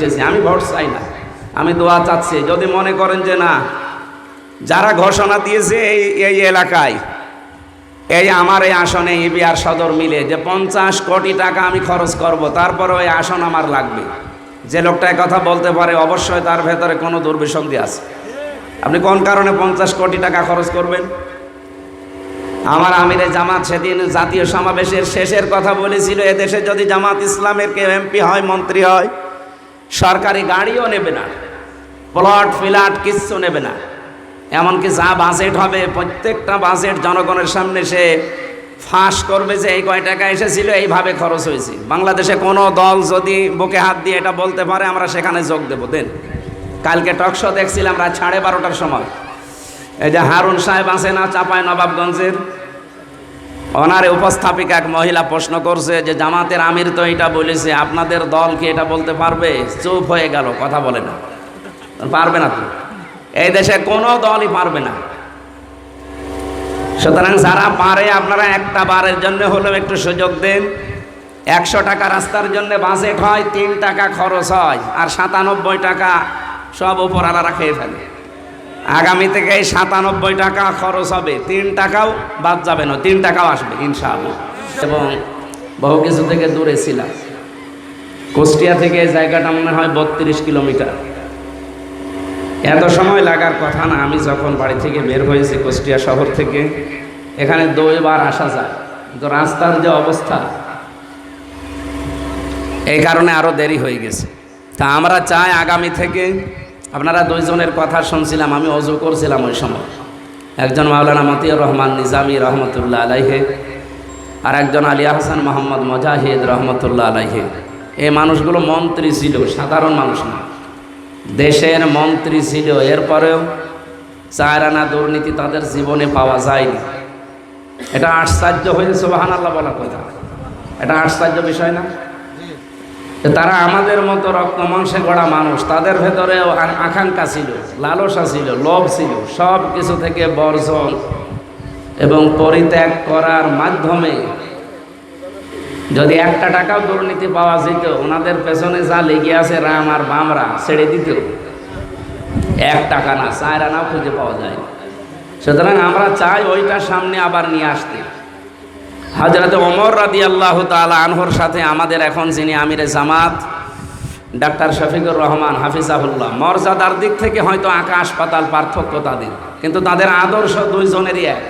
এসেছি আমি ভোট চাই না। আমি দোয়া চাচ্ছি, যদি মনে করেন যে না, যারা ঘোষণা দিয়েছে এই এই এলাকায়, এই আমার এই আসনে ইবিআর সদর মিলে যে পঞ্চাশ কোটি টাকা আমি খরচ করব, তারপরে ওই আসন আমার লাগবে। যে লোকটা কথা বলতে পারে, অবশ্যই তার ভেতরে কোনো দুর্বিসন্ধি আছে। আপনি কোন কারণে পঞ্চাশ কোটি টাকা খরচ করবেন? আমার আমিরে জামাত সেদিন জাতীয় সমাবেশের শেষের কথা বলেছিল, এদেশে যদি জামাত ইসলামের কেউ এমপি হয়, মন্ত্রী হয় সরকারি গাড়িও নেবে না প্লট ফ্ল্যাট কিচ্ছু নেবে না। এমনকি যা বাজেট হবে, প্রত্যেকটা বাজেট জনগণের সামনে সে ফাঁস করবে যে এই কয় টাকা এসেছিল, এইভাবে খরচ হয়েছে। বাংলাদেশে কোনো দল যদি বুকে হাত দিয়ে এটা বলতে পারে, আমরা সেখানে যোগ দেবো। দেন, কালকে টকশো দেখছিলাম রাত সাড়ে বারোটার সময়। এই যে হারুন সাহেব আছে না চাপায় নবাবগঞ্জের ওনারে উপস্থাপিকা এক মহিলা প্রশ্ন করছে যে, জামাতের আমির তো এটা বলেছে, আপনাদের দল কি এটা বলতে পারবে? চুপ হয়ে গেল, কথা বলে না। পারবে না তো। এই দেশে কোনো দলই পারবে না। সুতরাং যারা পারে, আপনারা একটা বারের জন্য হলেও একটু সুযোগ দেন। একশো টাকা রাস্তার জন্য বাজেট হয়, তিন টাকা খরচ হয়, আর সাতানব্বই টাকা সব উপর আলাদা খেয়ে ফেলে। আগামী থেকে এই সাতানব্বই টাকা খরচ হবে। তিন টাকাও বাদ যাবে না, তিন টাকাও আসবে, ইনশাআল্লাহ। এবং বহু কিছু থেকে দূরে ছিলাম। কুষ্টিয়া থেকে এই জায়গাটা মনে হয় বত্রিশ কিলোমিটার। এত সময় লাগার কথা না, আমি যখন বাড়ি থেকে বের হয়েছি কুষ্টিয়া শহর থেকে, এখানে দুইবার আসা যায়। তো রাস্তার যে অবস্থা, এই কারণে আরও দেরি হয়ে গেছে। তা আমরা চাই আগামী থেকে আপনারা দুইজনের কথা শুনছিলাম, আমি অজু করছিলাম ওই সময়। একজন মাওলানা মতিউর রহমান নিজামী রহমতুল্লাহ আলাইহে, আর একজন আলিয়া হাসান মোহাম্মদ মজাহিদ রহমতুল্লাহ আলাইহে। এই মানুষগুলো মন্ত্রী ছিল, সাধারণ মানুষ না। দেশের মন্ত্রী ছিল, এরপরেও চার আনা দুর্নীতি তাদের জীবনে পাওয়া যায়নি। এটা আশ্চর্য হয়েছে বাহান আল্লাহ বলা কথা। এটা আশ্চর্য বিষয় না? তারা আমাদের মতো রক্ত মাংসে গড়া মানুষ, তাদের ভেতরেও আর আকাঙ্ক্ষা ছিল, লালসা ছিল, লোভ ছিল, সব কিছু থেকে বর্জন এবং পরিত্যাগ করার মাধ্যমে যদি একটা টাকাও দুর্নীতি পাওয়া যেত, ওনাদের পেছনে যা লেগে আছে রাম আর বামরা, ছেড়ে দিত। এক টাকা না, চার আনাও খুঁজে পাওয়া যায়। সুতরাং আমরা চাই ওইটা সামনে আবার নিয়ে আসতে। হাজরত ওমর রাদি আল্লাহ তালা আনহর সাথে আমাদের এখন যিনি আমিরে জামাত, ডাক্তার শফিকুর রহমান হাফিজাহুল্লাহ, মর্যাদার দিক থেকে হয়তো আকাশ পাতাল পার্থক্য তাদের, কিন্তু তাদের আদর্শ দুইজনেরই এক।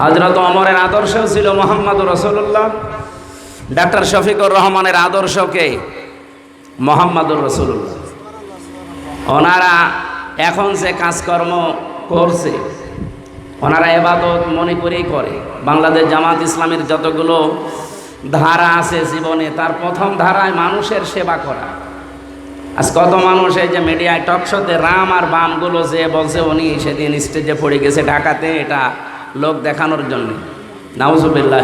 হজরত অমরের আদর্শও ছিল মোহাম্মদ রসুল্লাহ ডাক্তার শফিকুর রহমানের আদর্শকে মোহাম্মদুর রসুল্লাহ ওনারা এখন যে কাজকর্ম করছে ওনারা এবাদত মনে করেই করে। বাংলাদেশ জামাত ইসলামের যতগুলো ধারা আছে জীবনে, তার প্রথম ধারায় মানুষের সেবা করা। আজ কত মানুষ এই যে মিডিয়ায় টকশোতে রাম আর বামগুলো যে বলছে উনি, সেদিন স্টেজে পড়ে গেছে ঢাকাতে, এটা লোক দেখানোর জন্য। নাউজুবিল্লাহ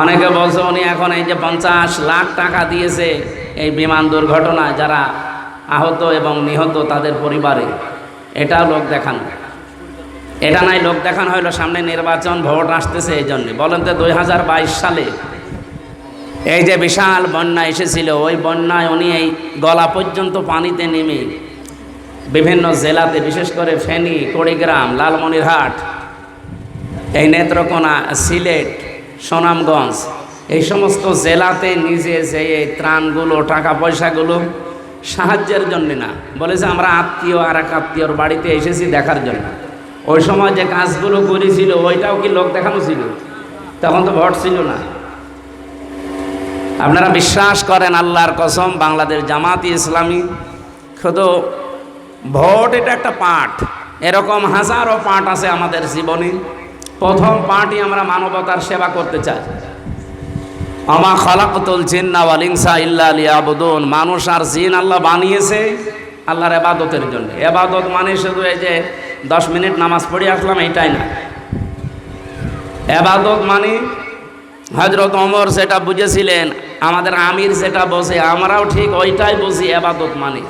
অনেকে বলছে উনি এখন এই যে পঞ্চাশ লাখ টাকা দিয়েছে এই বিমান দুর্ঘটনায়, যারা আহত এবং নিহত তাদের পরিবারে এটাও লোক দেখানো। এটা নাই, লোক দেখানো হইল, সামনে নির্বাচন, ভোট আসতেছে এই জন্যে। বলেন তো দুই হাজার বাইশ সালে এই যে বিশাল বন্যা এসেছিল, ওই বন্যায় উনি এই গলা পর্যন্ত পানিতে নেমে বিভিন্ন জেলাতে, বিশেষ করে ফেনী, কুড়িগ্রাম, লালমনিরহাট, এই নেত্রকোনা, সিলেট, সুনামগঞ্জ, এই সমস্ত জেলাতে নিজে যে এই ত্রাণগুলো টাকা পয়সাগুলো সাহায্যের জন্য না। বলে যে আমরা আত্মীয় আর এক আত্মীয়র বাড়িতে এসেছি দেখার জন্য। ওই সময় যে কাজগুলো করেছিল, ওইটাও কি লোক দেখানো ছিল? তখন তো ভোট ছিল না। আপনারা বিশ্বাস করেন, আল্লাহর কসম, বাংলাদেশ জামাতি ইসলামী শুধু ভোট এটা একটা পাঠ। এরকম হাজারো পাঠ আছে আমাদের জীবনে। প্রথম পাঠই আমরা মানবতার সেবা করতে চাই। আমা খালাকতুল জিন্না ওয়াল ইনসা ইল্লা লিয়াবুদুন। মানুষ আর জিন আল্লাহ বানিয়েছে আল্লাহর এবাদতের জন্য। এবাদত মানে শুধু এই যে দশ মিনিট নামাজ পড়ে আসলাম, এইটাই না। এবাদত মানে হজরত অমর সেটা বুঝেছিলেন, আমাদের আমির সেটা বসে আমরাও ঠিক ওইটাই বুঝি, এবাদত মানে।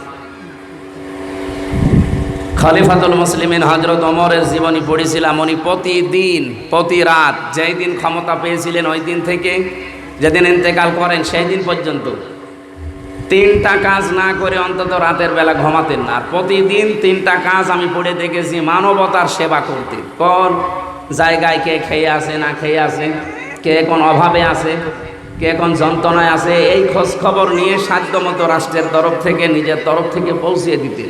খলিফাতুল মুসলিমিন হজরত অমরের জীবনী পড়েছিলাম, উনি প্রতিদিন, প্রতি রাত, যেই দিন ক্ষমতা পেয়েছিলেন, ওই দিন থেকে, যেদিন ইন্তেকাল করেন, সেই দিন পর্যন্ত। তিনটা কাজ না করে অন্তত রাতের বেলা ঘুমাতেন না। আর প্রতিদিন তিনটা কাজ আমি পড়ে দেখেছি, মানবতার সেবা করতে। কোন জায়গায় কে খেয়ে আছে, না খেয়ে আছে, কে কোন অভাবে আছে, কে কোন যন্ত্রণায় আছে, এই খোঁজ খবর নিয়ে সাধ্যমতো রাষ্ট্রের তরফ থেকে, নিজের তরফ থেকে পৌঁছিয়ে দিতে।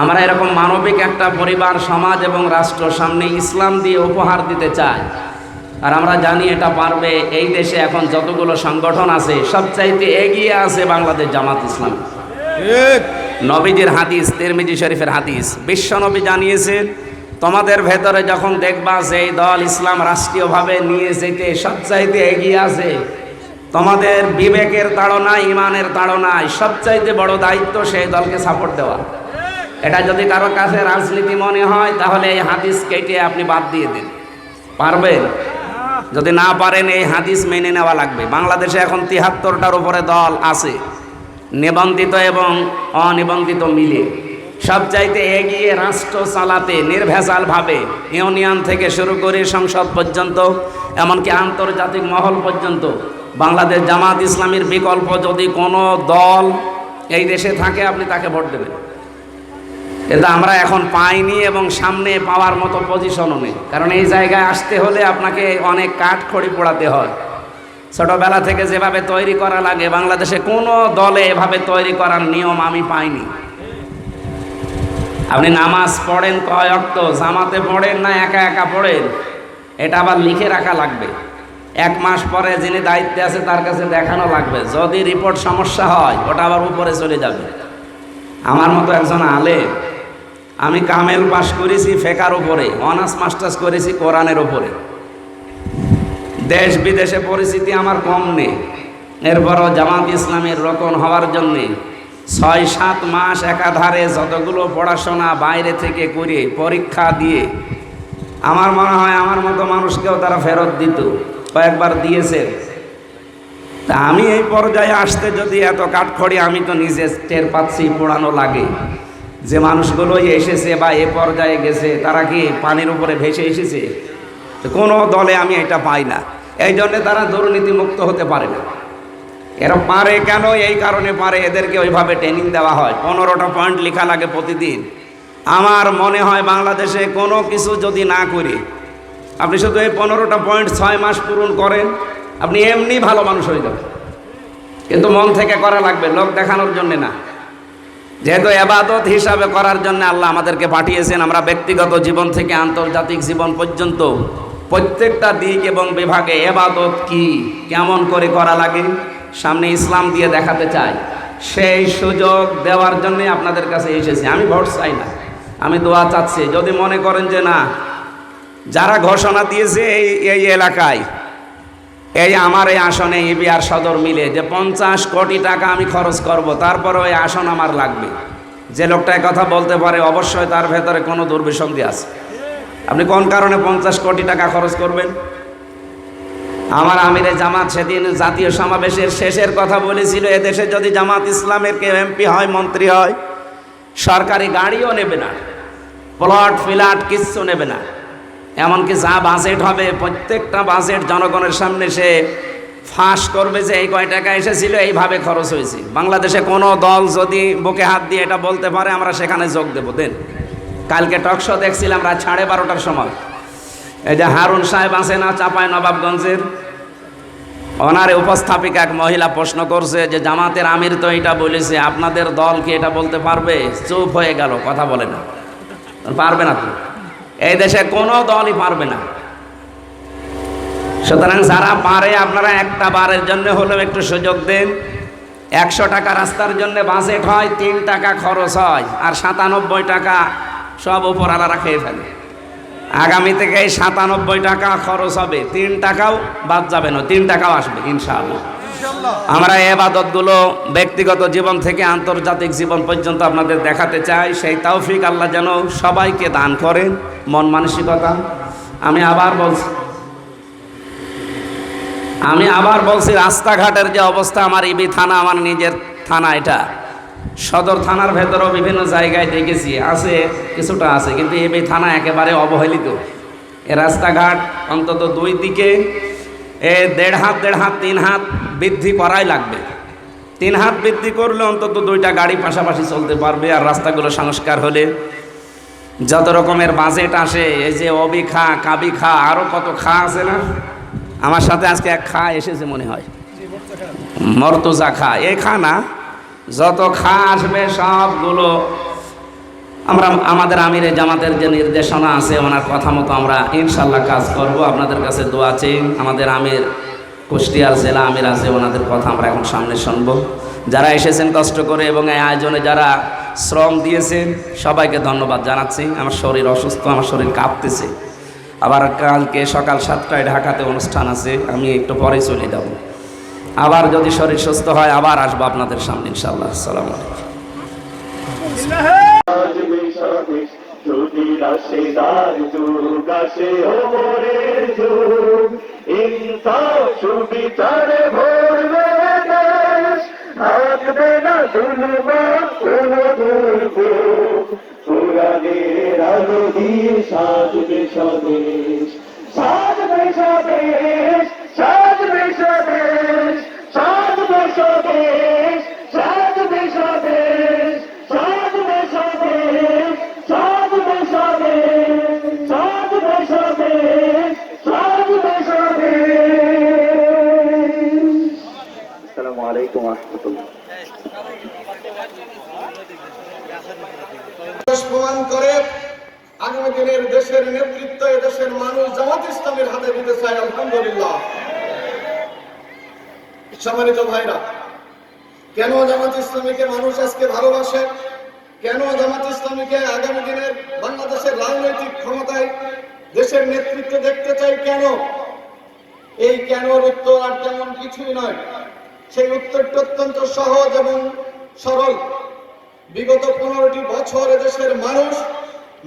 আমরা এরকম মানবিক একটা পরিবার, সমাজ এবং রাষ্ট্র সামনে ইসলাম দিয়ে উপহার দিতে চাই। আর আমরা জানি এটা পারবে। এই দেশে এখন যতগুলো সংগঠন আছে সবচাইতে এগিয়ে আছে বাংলাদেশ জামাত ইসলাম। নবীজির হাদিস তিরমিজি শরীফের হাদিস। বিশ্বনবী জানিয়েছে তোমাদের ভেতরে যখন দেখবা যে এই দল ইসলাম রাষ্ট্রীয়ভাবে নিয়ে যেতে সবচাইতে এগিয়ে আছে তোমাদের বিবেকের তাড়নায় ইমানের তাড়নায় সবচাইতে বড় দায়িত্ব সেই দলকে সাপোর্ট দেওয়া। এটা যদি কারও কাছে রাজনীতি মনে হয় তাহলে এই হাদিস কেটে আপনি বাদ দিয়ে দিন। পারবেন? যদি না পারেন, এই হাদিস মেনে নেওয়া লাগবে। বাংলাদেশে এখন তিহাত্তরটার উপরে দল আছে, নিবন্ধিত এবং অনিবন্ধিত মিলে। সবচাইতে এগিয়ে রাষ্ট্র চালাতে নির্ভেজালভাবে ইউনিয়ন থেকে শুরু করে সংসদ পর্যন্ত, এমনকি আন্তর্জাতিক মহল পর্যন্ত, বাংলাদেশ জামাত ইসলামীর বিকল্প যদি কোনো দল এই দেশে থাকে, আপনি তাকে ভোট দেবেন। কিন্তু আমরা এখন পাইনি এবং সামনে পাওয়ার মতো পজিশনও নেই। কারণ এই জায়গায় আসতে হলে আপনাকে অনেক কাঠ খড়ি পোড়াতে হয়। ছোটবেলা থেকে যেভাবে তৈরি করা লাগে, বাংলাদেশে কোনো দলে এভাবে তৈরি করার নিয়ম আমি পাইনি। আপনি নামাজ পড়েন কয় অক্ত, জামাতে পড়েন না একা একা পড়েন? এটা আবার লিখে রাখা লাগবে। এক মাস পরে যিনি দায়িত্বে আছে, তার কাছে দেখানো লাগবে। যদি রিপোর্ট সমস্যা হয়, ওটা আবার উপরে চলে যাবে। আমার মতো একজন আলে আমি কামেল পাস করেছি ফেকার উপরে, অনার্স মাস্টার্স করেছি কোরআনের ওপরে দেশ বিদেশে পরিস্থিতি আমার কম নেই। এরপরও জামাত ইসলামের রকন হওয়ার জন্যে ছয় সাত মাস একাধারে যতগুলো পড়াশোনা বাইরে থেকে করে পরীক্ষা দিয়ে আমার মনে হয় আমার মতো মানুষকেও তারা ফেরত দিত, কয়েকবার দিয়েছে তা আমি এই পর্যায়ে আসতে যদি এত কাঠখড়ি আমি তো নিজে টের পাচ্ছি, পোড়ানো লাগে। যে মানুষগুলো এসেছে বা এ পর্যায়ে গেছে, তারা কি পানির উপরে ভেসে এসেছে? কোনো দলে আমি এটা পাই না। এই জন্যে তারা দুর্নীতিমুক্ত হতে পারে না। এরা পারে কেন? এই কারণে পারে। এদেরকে ওইভাবে ট্রেনিং দেওয়া হয়। পনেরোটা পয়েন্ট লেখা লাগে প্রতিদিন। আমার মনে হয় বাংলাদেশে কোনো কিছু যদি না করি, আপনি শুধু এই পনেরোটা পয়েন্ট ছয় মাস পূরণ করেন, আপনি এমনি ভালো মানুষ হয়ে যাবেন। কিন্তু মন থেকে করা লাগবে। লোক দেখানোর জন্যে না। যেহেতু এবাদত হিসাবে করার জন্য আল্লাহ আমাদেরকে পাঠিয়েছেন, আমরা ব্যক্তিগত জীবন থেকে আন্তর্জাতিক জীবন পর্যন্ত প্রত্যেকটা দিক এবং বিভাগে এবাদত কি, কেমন করে করা লাগে, সামনে ইসলাম দিয়ে দেখাতে চাই। সেই সুযোগ দেওয়ার জন্যে আপনাদের কাছে এসেছি। আমি ভোট চাই না, আমি দোয়া চাচ্ছি। যদি মনে করেন যে না, যারা ঘোষণা দিয়েছে এই এই এলাকায় এই আমার এই আসনে ইবিআর সদর মিলে যে পঞ্চাশ কোটি টাকা আমি খরচ করব, তারপরে ওই আসন আমার লাগবে। যে লোকটা কথা বলতে পারে, অবশ্যই তার ভেতরে কোনো দুর্বিসন্ধি আছে। আপনি কোন কারণে পঞ্চাশ কোটি টাকা খরচ করবেন? আমার আমিরে জামাত সেদিন জাতীয় সমাবেশের শেষের কথা বলেছিল, এদেশে যদি জামাত ইসলামের কেউ এমপি হয়, মন্ত্রী হয়, সরকারি গাড়িও নেবে না, প্লট, ফ্ল্যাট, কিচ্ছু নেবে না। এমনকি যা বাজেট হবে, প্রত্যেকটা বাজেট জনগণের সামনে সে ফাঁস করবে যে এই কয় টাকা এসেছিল, এইভাবে খরচ হয়েছে। বাংলাদেশে কোনো দল যদি বুকে হাত দিয়ে এটা বলতে পারে, আমরা সেখানে যোগ দেবো। দেন, কালকে টকশো দেখছিলাম রাত সাড়ে বারোটার সময়। এই যে হারুন সাহেব আছে না চাপায় নবাবগঞ্জের? ওনারে উপস্থাপিকা এক মহিলা প্রশ্ন করছে যে, জামাতের আমির তো এটা বলেছে, আপনাদের দল কি এটা বলতে পারবে? চুপ হয়ে গেল, কথা বলে না। পারবে না তো। এই দেশে কোনো দলই পারবে না। সুতরাং যারা পারে, আপনারা একটা বারের জন্য হলেও একটু সুযোগ দেন। একশো টাকা রাস্তার জন্য বাজেট হয়, তিন টাকা খরচ হয়, আর সাতানব্বই টাকা সব উপর আলাদা খেয়ে ফেলে। আগামী থেকে সাতানব্বই টাকা খরচ হবে, তিন টাকাও বাদ যাবে না, তিন টাকাও আসবে, ইনশাআল্লাহ। আমরা এবাদতগুলো ব্যক্তিগত জীবন থেকে আন্তর্জাতিক জীবন পর্যন্ত আপনাদের দেখাতে চাই। সেই তৌফিক আল্লাহ যেন সবাইকে দান করেন। মন মানসিকতা। আমি আবার বলছি, আমি আবার বলছি, রাস্তাঘাটের যে অবস্থা আমার ইবি থানা, আমার নিজের থানা এটা। সদর থানার ভেতরেও বিভিন্ন জায়গায় দেখেছি, আছে, কিছুটা আছে, কিন্তু এবি থানা একেবারে অবহেলিত। এ রাস্তাঘাট অন্তত দুই দিকে এ দেড় হাত দেড় হাত, তিন হাত বৃদ্ধি করাই লাগবে। তিন হাত বৃদ্ধি করলে অন্তত দুইটা গাড়ি পাশাপাশি চলতে পারবে আর রাস্তাগুলো সংস্কার হলে। যত রকমের বাজেট আসে, এই যে অবি খা, কাবি খা আরও কত খা আছে না? আমার সাথে আজকে এক খা এসেছে মনে হয়। মর্তজা খা এই খা না, যত খা আসবে সবগুলো আমরা আমাদের আমিরে জামাতের যে নির্দেশনা আছে, ওনার কথা মতো আমরা ইনশাল্লাহ কাজ করব। আপনাদের কাছে দোয়া চাই আমাদের আমির কুষ্টিয়ার জেলা আমির আছে, ওনাদের কথা আমরা এখন সামনে শুনব। যারা এসেছেন কষ্ট করে এবং এই আয়োজনে যারা শ্রম দিয়েছেন, সবাইকে ধন্যবাদ জানাচ্ছি। আমার শরীর অসুস্থ, আমার শরীর কাঁপতেছে। আবার কালকে সকাল সাতটায় ঢাকাতে অনুষ্ঠান আছে, আমি একটু পরে চলে যাব। আবার যদি শরীর সুস্থ হয়, আবার আসব আপনাদের সামনে ইনশাল্লাহ আসসালামু আলাইকুম। মিশনে যদি রাশেদার যুগ আসে ওমরের যুগ ইনসাফ সুবিচারে ভরবে দেশ থাকবে না দুলমা কোনো দুর্ভোগ কোরআনের আলো দিয়ে সাজবে স্বদেশ সাজবে স্বদেশ আগামী দিনের দেশের নেতৃত্ব এ দেশের মানুষ জামাত ইসলামের হাতে দিতে চায়, আলহামদুলিল্লাহ। সম্মানিত ভাইরা, কেন জামাত ইসলামীকে মানুষ আজকে ভালোবাসে? কেন জামাত ইসলামীকে আগামী দিনের বাংলাদেশের রাজনৈতিক ক্ষমতায় দেশের নেতৃত্ব দেখতে চাই কেন? এই কেনর উত্তর আর তেমন কিছুই নয়। সেই উত্তরটি অত্যন্ত সহজ এবং সরল। বিগত পনেরোটি বছর দেশের মানুষ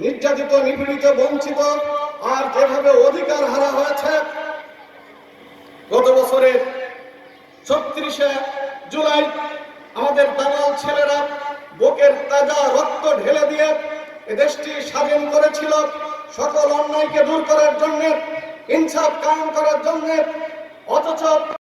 নির্যাতিত, নিপীড়িত, বঞ্চিত আর যেভাবে অধিকার হারা হয়েছে, গত বছরের ছত্রিশে জুলাই আমাদের দালাল ছেলেরা বুকের তাজা রক্ত ঢেলে দিয়ে দেশটি স্বাধীন করেছিল সকল অন্যায়কে দূর করার জন্য, ইনসাফ কায়েম করার জন্য, অথচ